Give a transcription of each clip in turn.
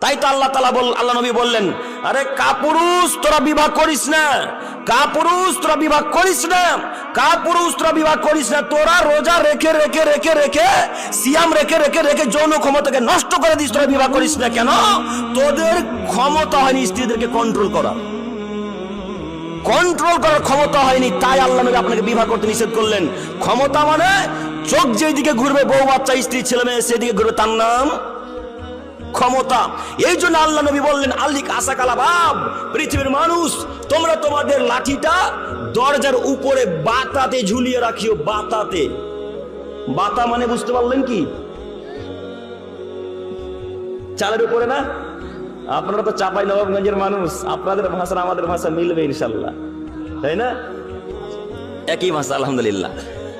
তাই তো আল্লাহ তালা বল, আল্লাহ নবী বললেন, আরে কাপুরুষ, তোরা বিবাহ করিস না। কাপুরুষ, তোরা বিবাহ করিস না। কাপুরুষ, তোরা বিবাহ করিস না। তোরা রোজা রেখে রেখে রেখে রেখে, সিয়াম রেখে রেখে রেখে যৌন ক্ষমতাকে নষ্ট করে দিস, তোরা বিবাহ করিস না কেন? তোদের ক্ষমতা হয়নি স্ত্রীদেরকে কন্ট্রোল করা। কন্ট্রোল করার ক্ষমতা হয়নি, তাই আল্লাহ নবী আপনাকে বিবাহ করতে নিষেধ করলেন। ক্ষমতা মানে চোখ যেদিকে ঘুরবে বউ বাচ্চা, স্ত্রী ছেলে মেয়ে সেদিকে ঘুরবে, তার নাম ক্ষমতা। এই জন্য আল্লাহ নবী বললেন, আল্লিক আশা কালা বাব পৃথিবীর মানুষ, তোমরা তোমাদের লাঠিটা দরজার উপরে বাতাতে ঝুলিয়ে রাখিও, বাতাতে। বাতা মানে বুঝতে পারলেন কি? চালের উপরে না? আপনারা তো চাপাই নবাবগঞ্জের মানুষ, আপনাদের ভাষা আমাদের ভাষা মিলবে ইনশাল্লাহ। তাই না? একই ভাষা, আলহামদুলিল্লাহ।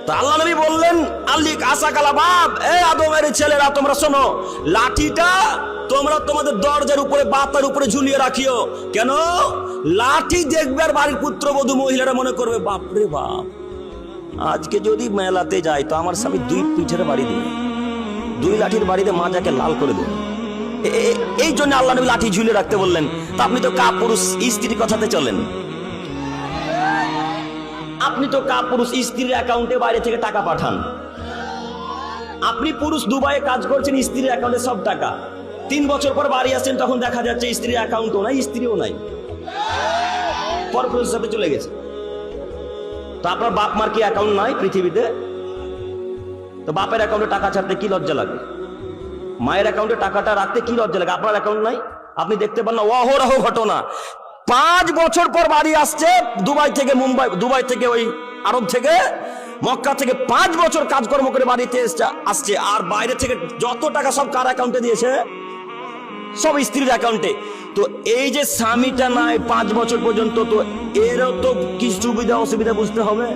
তো আল্লাহ নবী বললেন আল্লিক কালা বাপ, এ ছেলেরা, তোমরা শোনো, লাঠিটা তোমরা তোমাদের দরজার উপরে, বাতার উপরে ঝুলিয়ে রাখিও। কেন? লাঠি দেখবে আর বাড়ির পুত্রবধূ মহিলারা মনে করবে, বাপরে বাপ, আজকে যদি মেলাতে যাই, তো আমার স্বামী দুই পিঠের বাড়ি দেবে। দুই লাঠির বাড়িতে মাজাকে লাল করে দেবে। এই জন্য আল্লাহ নবী লাঠি ঝুলিয়ে রাখতে বললেন, তা আপনি তো কাপুরুষ স্ত্রীর কথাতে চলেন। আপনি তো কাপুরুষ স্ত্রীর অ্যাকাউন্টে বাইরে থেকে টাকা পাঠান। আপনি পুরুষ দুবাইয়ে কাজ করছেন, স্ত্রীর অ্যাকাউন্টে সব টাকা। তিন বছর পর বাড়ি আসছেন তখন দেখা যাচ্ছে স্ত্রীর অ্যাকাউন্টও নাই, স্ত্রীও নাই। পরপুরুষের সাথে চলে গেছে। তো আপনার বাপ মার কি অ্যাকাউন্ট নাই পৃথিবীতে? তো বাপের অ্যাকাউন্টে টাকা ছাড়তে কি লজ্জা লাগে? মায়ের অ্যাকাউন্টে টাকাটা রাখতে কি লজ্জা লাগে? আপনার অ্যাকাউন্ট নাই? আপনি দেখতে পান না, অহরহ ঘটনা। পাঁচ বছর পর বাড়ি আসছে, দুবাই থেকে মুম্বাই, দুবাই থেকে ওই আরব থেকে, মক্কা থেকে পাঁচ বছর কাজকর্ম করে বাড়িতে আসছে। আর বাইরে থেকে যত টাকা সব কার অ্যাকাউন্টে দিয়েছে? সব স্ত্রীর অ্যাকাউন্টে তো এই যে স্বামীটা নাই পাঁচ বছর পর্যন্ত, তো এরও তো কি সুবিধা অসুবিধা বুঝতে হবে?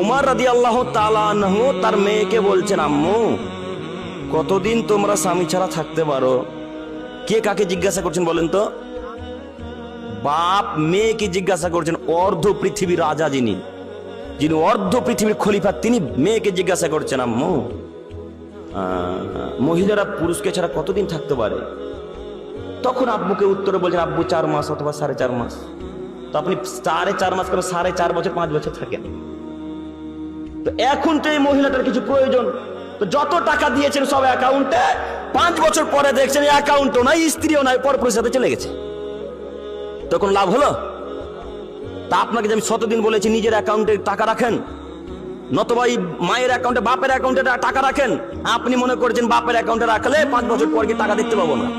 উমার রাদি আল্লাহ তালাহ তার মেয়েকে বলছেন, আম্মু, কতদিন তোমরা স্বামী ছাড়া থাকতে পারো? কে কাকে জিজ্ঞাসা করছেন বলেন তো? বাপ মেয়েকে জিজ্ঞাসা করছেন, অর্ধ পৃথিবীর রাজা যিনি যিনি অর্ধ পৃথিবীর খলিফা, তিনি মেয়েকে জিজ্ঞাসা করছেন, আম্মু মহিলারা পুরুষকে ছাড়া কতদিন থাকতে পারে? তখন আব্বুকে উত্তরে বলছেন, আব্বু চার মাস অথবা সাড়ে চার মাস। তো আপনি সাড়ে চার মাস করে সাড়ে চার বছর, পাঁচ বছর থাকেন। তো এখন তো এই মহিলাটার কিছু প্রয়োজন। তো যত টাকা দিয়েছেন সব অ্যাকাউন্টে, পাঁচ বছর পরে দেখছেন অ্যাকাউন্টও নাই, স্ত্রীও নাই পরপুরের সাথে চলে গেছে। তখন লাভ হলো? তা আপনাকে যে আমি শতদিন বলেছি, নিজের অ্যাকাউন্টে টাকা রাখেন। নতবা এই মায়ের অ্যাকাউন্টে, বাপের অ্যাকাউন্টে টাকা রাখেন। আপনি মনে করছেন বাপের অ্যাকাউন্টে রাখলে পাঁচ বছর পর কি টাকা দেখতে পাবো না।